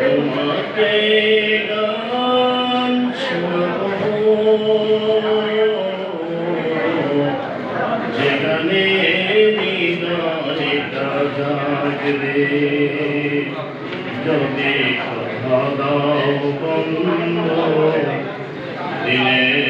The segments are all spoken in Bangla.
তোমাকে গান যেখানে জাগবে যদি কথা দাও বন্ধ দিলে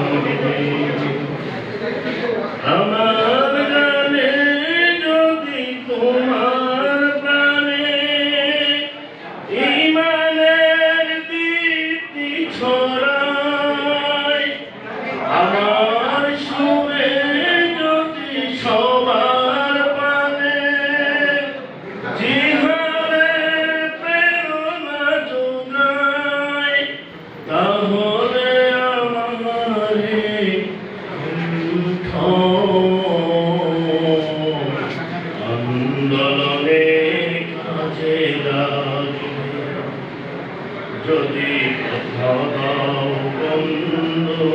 যদি কথা দাও বন্ধু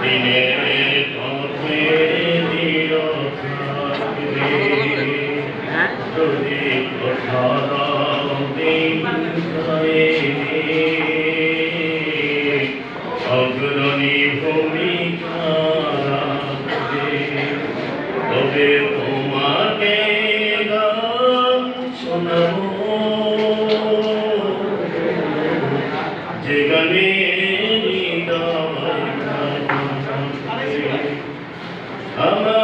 দিনের পথে দিও যদি কথা অগ্রণী ভূমিকা তবে Amen.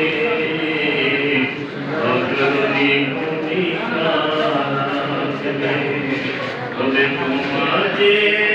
Yeah.